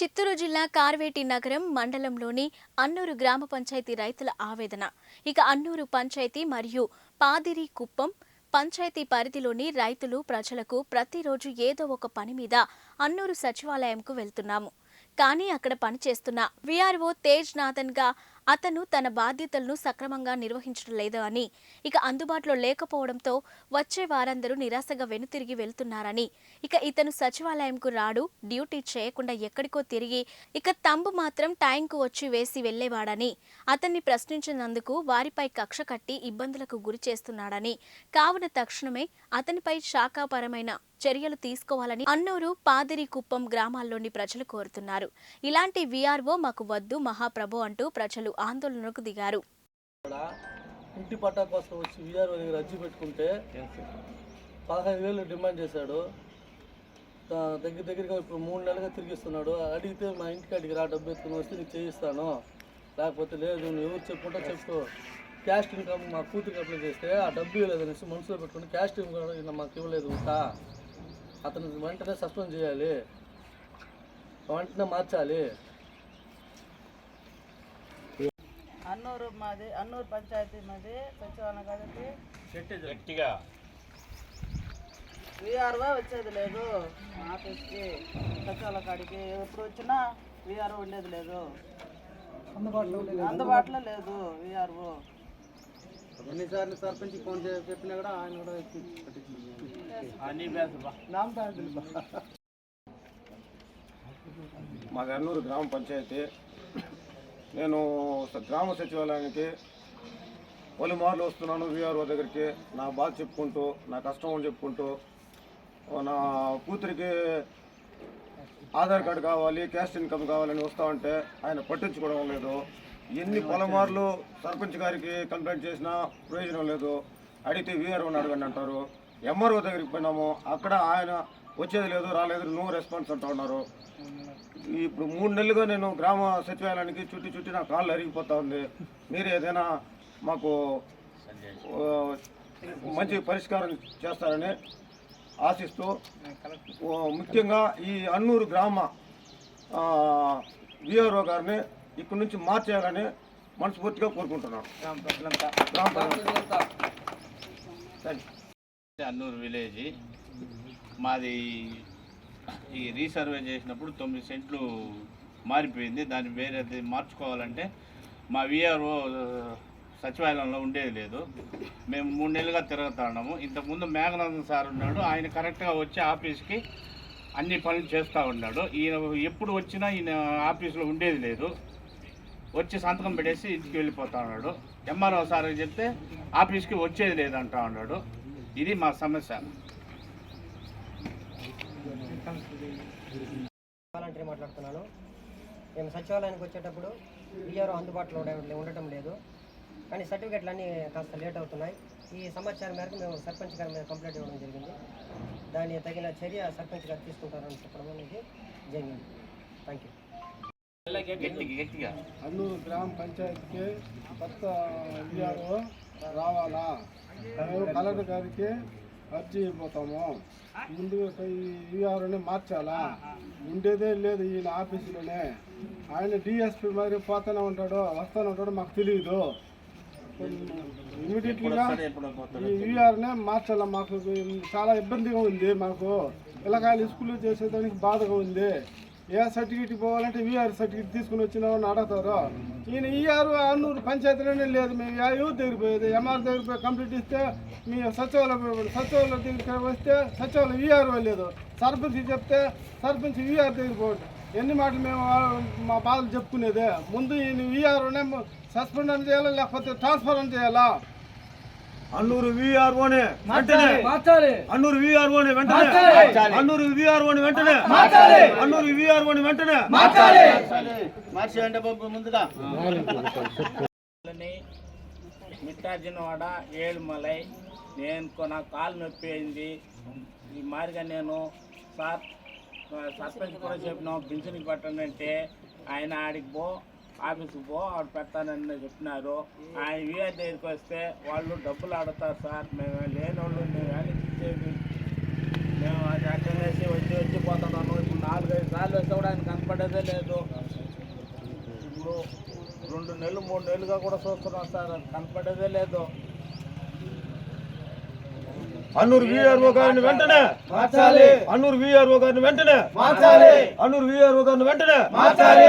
చిత్తూరు జిల్లా కార్వేటి నగరం మండలంలోని అన్నూరు గ్రామ పంచాయతీ రైతుల ఆవేదన. ఇక అన్నూరు పంచాయతీ మరియు పాదిరి కుప్పం పంచాయతీ పరిధిలోని రైతులు ప్రజలకు ప్రతిరోజు ఏదో ఒక పని మీద అన్నూరు సచివాలయంకు వెళ్తున్నాము. కానీ అక్కడ పనిచేస్తున్న విఆర్ఓ తేజ్ నాథన్గా అతను తన బాధ్యతలను సక్రమంగా నిర్వహించడం లేదు అని ఇక అందుబాటులో లేకపోవడంతో వచ్చే వారందరూ నిరాశగా వెనుతిరిగి వెళ్తున్నారని ఇక ఇతను సచివాలయంకు రాడు డ్యూటీ చేయకుండా ఎక్కడికో తిరిగి ఇక తంబు మాత్రం టైంకు వచ్చి వేసి వెళ్ళేవాడని అతన్ని ప్రశ్నించినందుకు వారిపై కక్ష కట్టి ఇబ్బందులకు గురి చేస్తున్నాడని కావున తక్షణమే అతనిపై శాఖాపరమైన చర్యలు తీసుకోవాలని అన్నూరు పాదిరికుప్పం గ్రామాల్లోని ప్రజలు కోరుతున్నారు. ఇలాంటి వీఆర్ఓ మాకు వద్దు మహాప్రభు అంటూ ప్రజలు ఆందోళనకు దిగారు. ఇంటి పట్టా కోసం వచ్చి విఆర్ఓ దగ్గర అర్జీ పెట్టుకుంటే పదహైదు వేలు డిమాండ్ చేశాడు. దగ్గర దగ్గరగా ఇప్పుడు మూడు నెలలుగా తిరిగిస్తున్నాడు. అడిగితే మా ఇంటికి అడిగి రా డబ్బు ఎత్తుకుని వస్తే నీకు చేయిస్తాను. లేకపోతే లేదు నువ్వు ఎవరు చెప్పుకుంటా చెప్పు. క్యాస్ట్ ఇన్కమ్ మా కూతురికి అప్లై చేస్తే ఆ డబ్బు ఇవ్వలేదు అనేసి మనసులో పెట్టుకుని క్యాస్ట్ ఇన్కమ్ మాకు ఇవ్వలేదు ఉంటా అతను వెంటనే సస్పెండ్ చేయాలి. వెంటనే మార్చాలి. అన్నూరు మాది అన్నూరు పంచాయతీ మాది సచివాలయం కాబట్టి గట్టిగా. విఆర్ఓ వచ్చేది లేదు. ఆఫీస్కి సచివాలయం కాడికి. ఎప్పుడు వచ్చినా విఆర్ఓ ఉండేది లేదు. అందుబాటులో లేదు విఆర్ఓ. ఎన్నిసార్లు సర్పంచ్ ఫోన్ చేసి చెప్పినా కూడా ఆయన కూడా మా గన్నూరు గ్రామ పంచాయతీ. నేను గ్రామ సచివాలయానికి పలుమార్లు వస్తున్నాను విఆర్ఓ దగ్గరికి. నా బాధ చెప్పుకుంటూ నా కష్టం అని చెప్పుకుంటూ నా కూతురికి ఆధార్ కార్డు కావాలి క్యాస్ట్ ఇన్కమ్ కావాలని వస్తా ఉంటే ఆయన పట్టించుకోవడం లేదు. ఎన్ని పొలమార్లు సర్పంచ్ గారికి కంప్లైంట్ చేసినా ప్రయోజనం లేదు. అడిగితే వీఆర్ఓని అడగండి అంటారు. ఎంఆర్ఓ దగ్గరికి పోయినాము. అక్కడ ఆయన వచ్చేది లేదు రాలేదు నువ్వు రెస్పాన్స్ అంటూ ఉన్నారు. ఇప్పుడు మూడు నెలలుగా నేను గ్రామ సచివాలయానికి చుట్టి చుట్టి నా కాళ్ళు అరిగిపోతా ఉంది. మీరు ఏదైనా మాకు మంచి పరిష్కారం చేస్తారని ఆశిస్తూ ముఖ్యంగా ఈ అన్నూరు గ్రామ విఆర్ఓ గారిని ఇక్కడి నుంచి మార్చేయాలని మనస్ఫూర్తిగా కోరుకుంటున్నాను. అన్నూరు విలేజ్. మాది ఈ రీసర్వే చేసినప్పుడు తొమ్మిది సెంట్లు మారిపోయింది. దాన్ని వేరేది మార్చుకోవాలంటే మా విఆర్ఓ సచివాలయంలో ఉండేది లేదు. మేము మూడు నెలలుగా తిరుగుతున్నాము. ఇంతకుముందు మేఘనాథన్ సార్ ఉన్నాడు. ఆయన కరెక్ట్గా వచ్చి ఆఫీస్కి అన్ని పనులు చేస్తూ ఉన్నాడు. ఈయన ఎప్పుడు వచ్చినా ఈయన ఆఫీస్లో ఉండేది లేదు. వచ్చి సంతకం పెట్టేసి ఇంటికి వెళ్ళిపోతా ఉన్నాడు. ఎంఆర్ఓ సార్ చెప్తే ఆఫీస్కి వచ్చేది లేదంటా ఉన్నాడు. ఇది మా సమస్య. వాలంటీర్ మాట్లాడుతున్నాను. మేము సచివాలయానికి వచ్చేటప్పుడు విఆర్ఓ అందుబాటులో ఉండటం లేదు. కానీ సర్టిఫికెట్లు అన్నీ కాస్త లేట్ అవుతున్నాయి. ఈ సమాచారం మేరకు మేము సర్పంచ్ గారి మీద కంప్లైంట్ ఇవ్వడం జరిగింది. దాని తగిన చర్య సర్పంచ్ గారు తీసుకుంటారని చెప్పడం అనేది జరిగింది. థ్యాంక్ యూ అన్నూరు గ్రామ పంచాయతీకి కొత్త విఆర్ఓ రావాలా? మేము కలెక్టర్ గారికి అర్జీ ఇవ్వతాము ముందుగా విఆర్ఓని మార్చాలా? ఉండేదే లేదు ఈయన ఆఫీసులోనే. ఆయన డిఎస్పి మరి పోతానే ఉంటాడు వస్తూనే ఉంటాడు మాకు తెలియదు ఇమీడియట్గా ఈ విఆర్నే మార్చాలా మాకు? చాలా ఇబ్బందిగా ఉంది మాకు. పిల్లకాయలు స్కూల్ చేసేదానికి బాధగా ఉంది. ఏ సర్టిఫికేట్ పోవాలంటే వీఆర్ సర్టిఫికేట్ తీసుకుని వచ్చిన వాళ్ళని అడుగుతారు? ఈయన ఈఆర్ అన్నూరు పంచాయతీలోనే లేదు. మేము యా యూత్ దగ్గర పోయేది? ఎంఆర్ దగ్గర పోయి కంప్లీట్ ఇస్తే మీ సచివాలయం సచివాలయం దగ్గరికి వస్తే సచివాలయం ఈఆర్ లేదు సర్పంచ్ చెప్తే సర్పంచ్ వీఆర్ దగ్గర పోవద్దు. ఎన్ని మాటలు మేము మా బాధలు చెప్పుకునేదే? ముందు ఈయన విఆర్ఓనే సస్పెండ్ అని చేయాలా? లేకపోతే ట్రాన్స్ఫర్ అని చేయాలా? అన్నూరు విఆర్ఓనే వెంటనే అన్నూరు విఆర్ఓని వెంటనే అన్నూరు విఆర్ఓని వెంటనే అన్నూరు విఆర్ఓని వెంటనే. ముందుగా మిట్టార్జునవాడ ఏడుమలై. నేను నాకు కాలు నొప్పి అయింది. ఈ మారిగా నేను సార్ సర్పంచ్ కూడా చెప్పినాం పింఛన్కి పెట్టండి అంటే ఆయన ఆడికి పో. ఆఫీస్కి పో ఆవిడ పెడతానని చెప్పినారు. ఆయన విఆర్ దగ్గరికి వస్తే వాళ్ళు డబ్బులు ఆడుతారు సార్ మేము లేని వాళ్ళు మేము వేలకి ఇచ్చేది మేము అది అటెండ్ చేసి వచ్చి వచ్చి పోతున్నాను ఇప్పుడు నాలుగైదు సార్లు వేస్తే కూడా ఆయన కనపడేదే లేదు. ఇప్పుడు రెండు నెలలు మూడు నెలలుగా కూడా చూస్తున్నాం సార్ అది కనపడేదే లేదు. అన్నూరు విఆర్ఓ గారిని వెంటనే మార్చాలి. అన్నూరు విఆర్ఓ గారిని వెంటనే మార్చాలి. అన్నూరు విఆర్ఓ గారిని వెంటనే మార్చాలి.